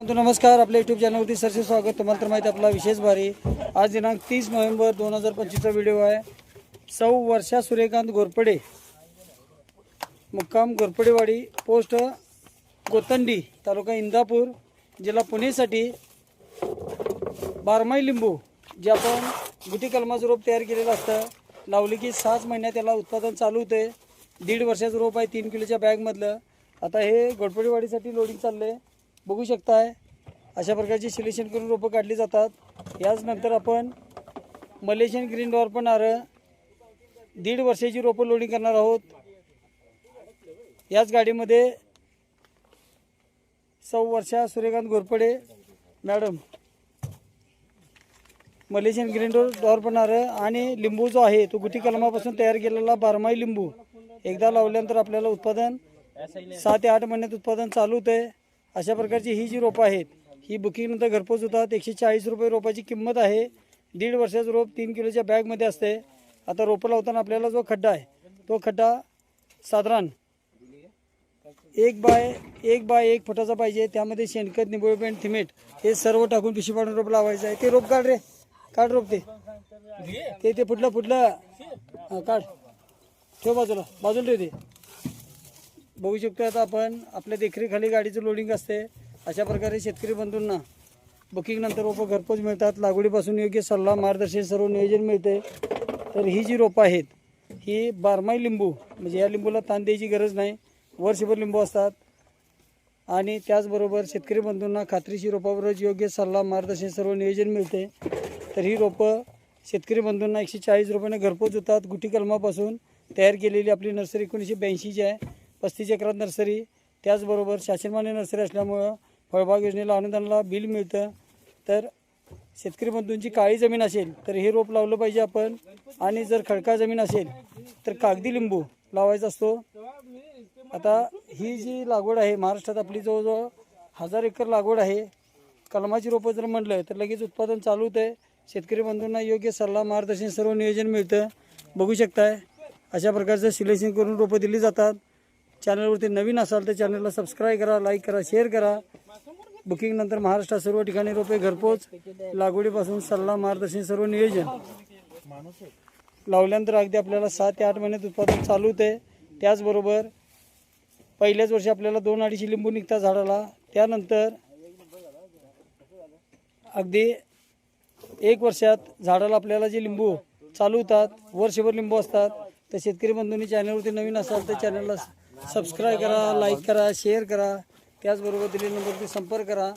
नमस्कार. आपल्या युट्यूब चॅनलवरती सरसे स्वागत. तुम्हाला तर माहिती आपला विशेष भारी आज दिनांक तीस नोव्हेंबर दोन हजार पंचवीसचा व्हिडिओ आहे. सौ वर्षा सूर्यकांत घोरपडे. मुक्काम घोरपडेवाडी पोस्ट गोतंडी तालुका इंदापूर जिल्हा पुणेसाठी बारमाही लिंबू जे आपण गुटी कलमाचं रोप तयार केलेलं असतं. लावली की सहाच महिन्यात त्याला उत्पादन चालू होते दीड वर्षाचं रोप आहे तीन किलोच्या बॅगमधलं आता हे घोरपडेवाडीसाठी लोडिंग चाललं आहे बघू शकताय. अशा प्रकारची सिलेक्शन करून रोपं काढली जातात. याच नंतर आपण मलेशियन ग्रीन डॉर पण नारळ दीड वर्षाची रोपं लोडिंग करणार आहोत. याच गाडीमध्ये Sau Varsha Suryakant Ghorpade madam Malaysian green door डॉर पण आणि लिंबू जो आहे तो गुटी कलमापासून तयार केलेला बारमाही लिंबू एकदा लावल्यानंतर आपल्याला उत्पादन सहा ते आठ महिन्यात उत्पादन चालू होतं अशा प्रकारची ही जी रोपं आहेत ही बुकिंगनंतर घरपोच होतात. एकशे चाळीस रुपये रोपाची किंमत आहे. दीड वर्षाचं रोप तीन किलोच्या बॅगमध्ये असते. आता रोपं लावताना आपल्याला जो खड्डा आहे तो खड्डा साधारण एक बाय एक बाय एक फुटाचा पाहिजे. त्यामध्ये शेणखत निंबोळी पेंट थिमेट हे सर्व टाकून पिशी पाडून रोप लावायचं आहे. ते रोप काढ रे. काढ रोप ते. ते फुटलं फुटलं. काढ. ठेव बाजूला. बाजूला ठेव ते. बघू शकतो आता आपण. आपल्या देखरेखाली गाडीचं लोडिंग असते. अशा प्रकारे शेतकरी बंधूंना बुकिंगनंतर रोपं घरपोच मिळतात. लागवडीपासून योग्य सल्ला मार्गदर्शन सर्व नियोजन मिळते. तर ही जी रोपं आहेत ही बारमाही लिंबू म्हणजे या लिंबूला ताण द्यायची गरज नाही. वर्षभर लिंबू असतात. आणि त्याचबरोबर शेतकरी बंधूंना खात्रीशी रोपावरच योग्य सल्ला मार्गदर्शन सर्व नियोजन मिळते. तर ही रोपं शेतकरी बंधूंना एकशे चाळीस रुपयाने घरपोच होतात. गुटी कलमापासून तयार केलेली आपली नर्सरी एकोणीसशे ब्याऐंशीची आहे. पस्तीस एकरात नर्सरी त्याचबरोबर शासनमान्य नर्सरी असल्यामुळं फळबाग योजनेला अनुदानाला बिल मिळतं. तर शेतकरी बंधूंची काळी जमीन असेल तर हे रोप लावलं पाहिजे आपण. आणि जर खडकाळ जमीन असेल तर कागदी लिंबू लावायचा असतो. आता ही जी लागवड आहे महाराष्ट्रात आपली जवळजवळ हजार एकर लागवड आहे. कलमाची रोपं जर म्हटलं तर लगेच उत्पादन चालू होतं शेतकरी बंधूंना योग्य सल्ला मार्गदर्शन सर्व नियोजन मिळतं. बघू शकताय अशा प्रकारचं सिलेक्शन करून रोपं दिली जातात. चॅनलवरती नवीन असाल तर चॅनलला सबस्क्राईब करा लाईक करा शेअर करा. बुकिंगनंतर महाराष्ट्रात सर्व ठिकाणी रोपे घरपोच. लागवडीपासून सल्ला मार्गदर्शन सर्व नियोजन. लावल्यानंतर अगदी आपल्याला सात ते आठ महिन्यात उत्पादन चालू होते. त्याचबरोबर पहिल्याच वर्षी आपल्याला दोन अडीचशे लिंबू निघतात झाडाला. त्यानंतर अगदी एक वर्षात झाडाला आपल्याला जे लिंबू चालू होतात वर्षभर लिंबू असतात तर शेतकरी बंधूंनी चॅनलवरती नवीन असाल तर चॅनलला सबस्क्राईब करा लाईक करा शेअर करा. त्याचबरोबर दिलेल्या नंबरवरती संपर्क करा.